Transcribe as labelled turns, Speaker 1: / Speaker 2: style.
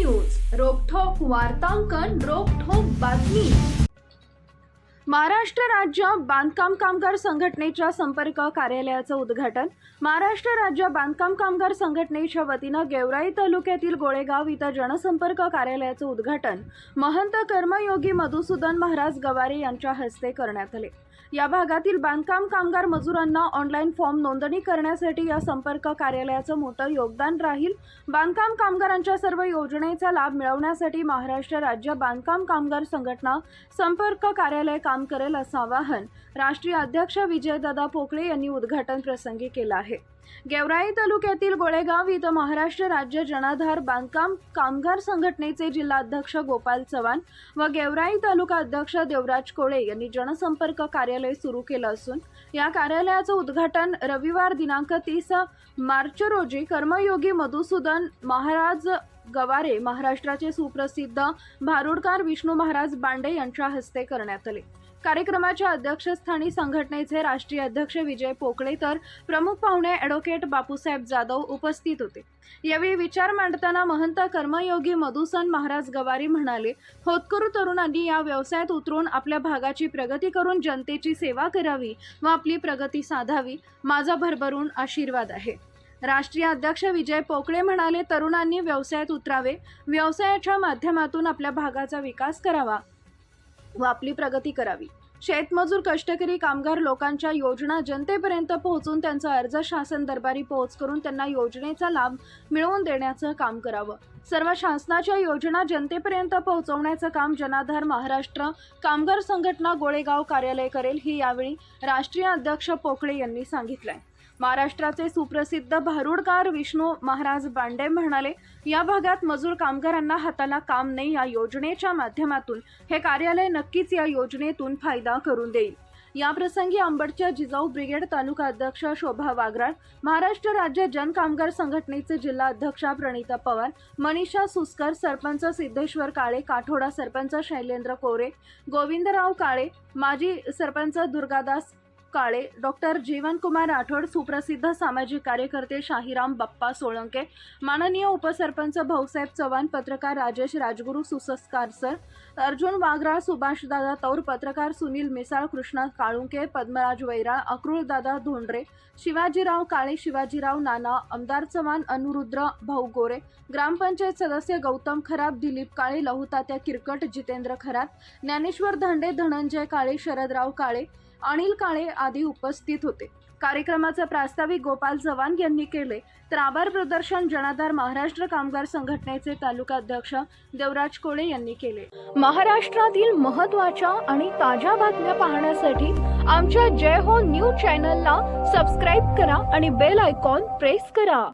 Speaker 1: News रोकठोक वार्तांकन रोकठोक बातमी. महाराष्ट्र राज्य बांधकाम कामगार संघटनेच्या संपर्क कार्यालयाचं उद्घाटन. महाराष्ट्र राज्य बांधकाम कामगार संघटनेच्या वतीनं गेवराई तालुक्यातील गोळेगाव इथं जनसंपर्क कार्यालयाचं उद्घाटन. महंत कर्मयोगी मधुसूदन महाराज गवारे यांच्या हस्ते करण्यात आले. या भागातील बांधकाम कामगार मजुरांना ऑनलाईन फॉर्म नोंदणी करण्यासाठी या संपर्क कार्यालयाचं मोठं योगदान राहील. बांधकाम कामगारांच्या सर्व योजनेचा लाभ मिळवण्यासाठी महाराष्ट्र राज्य बांधकाम कामगार संघटना संपर्क कार्यालय काम करेल असं आवाहन राष्ट्रीय अध्यक्ष विजयदादा पोकळे यांनी उद्घाटन प्रसंगी केलं आहे. गेवराई तालुक्यातील गोळेगाव इथं महाराष्ट्र राज्य जनाधार बांधकाम कामगार संघटनेचे जिल्हाध्यक्ष गोपाल चव्हाण व गेवराई तालुका अध्यक्ष देवराज कोळे यांनी जनसंपर्क कार्यालय सुरू केलं असून या कार्यालयाचं उद्घाटन रविवार दिनांक तीस मार्च रोजी कर्मयोगी मधुसूदन महाराज गवारे महाराष्ट्राचे सुप्रसिद्ध भारुडकार विष्णू महाराज बांडे यांच्या हस्ते करण्यात आले. कार्यक्रमाच्या अध्यक्षस्थानी संघटनेचे राष्ट्रीय अध्यक्ष विजय पोकळे तर प्रमुख पाहुणे ॲडव्होकेट बापूसाहेब जाधव उपस्थित होते. यावेळी विचार मांडताना महंत कर्मयोगी मधुसन महाराज गवारी म्हणाले होतकरू तरुणांनी या व्यवसायात उतरून आपल्या भागाची प्रगती करून जनतेची सेवा करावी व आपली प्रगती साधावी माझा भरभरून आशीर्वाद आहे. राष्ट्रीय अध्यक्ष विजय पोकळे म्हणाले तरुणांनी व्यवसायात उतरावे. व्यवसायाच्या माध्यमातून आपल्या भागाचा विकास करावा. व आपली प्रगती करावी. शेतमजूर कष्टकरी कामगार लोकांच्या योजना जनतेपर्यंत पोहोचून त्यांचा अर्ज शासन दरबारी पोहोच करून त्यांना योजनेचा लाभ मिळवून देण्याचं काम करावं. सर्व शासनाच्या योजना जनतेपर्यंत पोहोचवण्याचं काम जनाधार महाराष्ट्र कामगार संघटना गोळेगाव कार्यालय करेल ही यावेळी राष्ट्रीय अध्यक्ष पोकळे यांनी सांगितलंय. महाराष्ट्राचे सुप्रसिद्ध भारुडकार विष्णू महाराज बांडे म्हणाले या भागात मजूर कामगारांना हाताला काम नाही. या योजनेच्या माध्यमातून हे कार्यालय नक्कीच या योजनेतून फायदा करून देईल. या प्रसंगी अंबडच्या जिजाऊ ब्रिगेड तालुका अध्यक्ष शोभा वागराळ महाराष्ट्र राज्य जन कामगार संघटनेचे जिल्हा अध्यक्षा प्रणिता पवार मनीषा सुस्कर सरपंच सिद्धेश्वर काळे काठोडा सरपंच शैलेंद्र कोरे गोविंदराव काळे माजी सरपंच दुर्गादास काळे डॉक्टर जीवनकुमार राठोड सुप्रसिद्ध सामाजिक कार्यकर्ते शाहिराम बाप्पा सोळंके माननीय उपसरपंच भाऊसाहेब चव्हाण पत्रकार राजेश राजगुरू सुसस्कार सर अर्जुन वागराळ सुभाषदादा तौर पत्रकार सुनील मिसाळ कृष्णा काळुंके पद्मराज वैराळ अक्रूळदादा धोंडरे शिवाजीराव काळे शिवाजीराव नाना आमदार चव्हाण अनुरुद्र भाऊ गोरे ग्रामपंचायत सदस्य गौतम खराब दिलीप काळे लहुतात्या किरकट जितेंद्र खरात ज्ञानेश्वर धांडे धनंजय काळे शरदराव काळे अनिल काळे आदी उपस्थित होते. कार्यक्रमाचं प्रास्ताविक गोपाल चव्हाण यांनी केले. तर आभार प्रदर्शन जनाधार महाराष्ट्र कामगार संघटनेचे तालुका अध्यक्ष देवराज कोळे यांनी केले. महाराष्ट्रातील महत्त्वाच्या आणि ताज्या बातम्या पाहण्यासाठी आमच्या जय हो न्यूज चॅनलला सबस्क्राईब करा आणि बेल आयकॉन प्रेस करा.